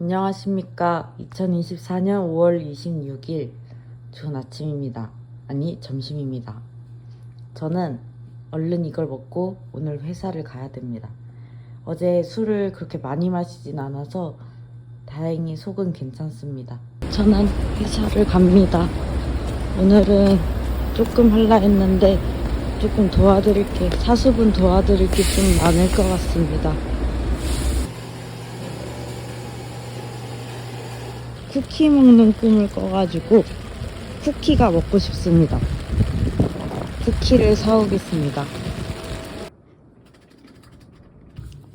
안녕하십니까. 2024년 5월 26일 좋은 아침입니다. 아니, 점심입니다. 저는 얼른 이걸 먹고 오늘 회사를 가야 됩니다. 어제 술을 그렇게 많이 마시진 않아서 다행히 속은 괜찮습니다. 저는 회사를 갑니다. 오늘은 조금 할라 했는데 조금 도와드릴 게, 사수분 도와드릴 게 좀 많을 것 같습니다. 쿠키 먹는 꿈을 꿔가지고 쿠키가 먹고 싶습니다. 쿠키를 사오겠습니다.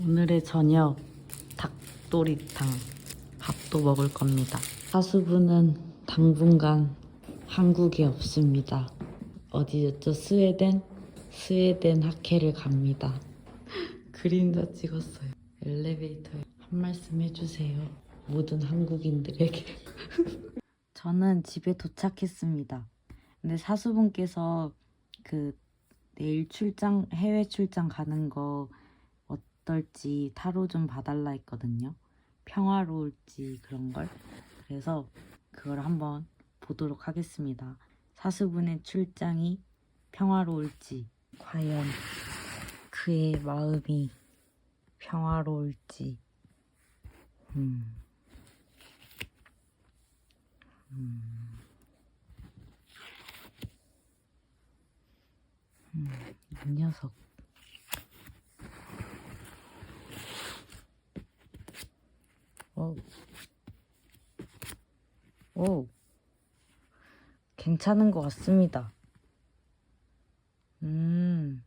오늘의 저녁 닭도리탕 밥도 먹을 겁니다. 사수분은 당분간 한국에 없습니다. 어디였죠? 스웨덴? 스웨덴 학회를 갑니다. 그림자 찍었어요. 엘리베이터에 한 말씀 해주세요. 모든 한국인들에게. 저는 집에 도착했습니다. 근데 사수분께서 그 내일 출장, 해외 출장 가는 거 어떨지 타로 좀 봐달라 했거든요. 평화로울지 그런 걸. 그래서 그걸 한번 보도록 하겠습니다. 사수분의 출장이 평화로울지, 과연 그의 마음이 평화로울지, 음. 음. 음, 이 녀석. 오. 오. 괜찮은 것 같습니다. 음.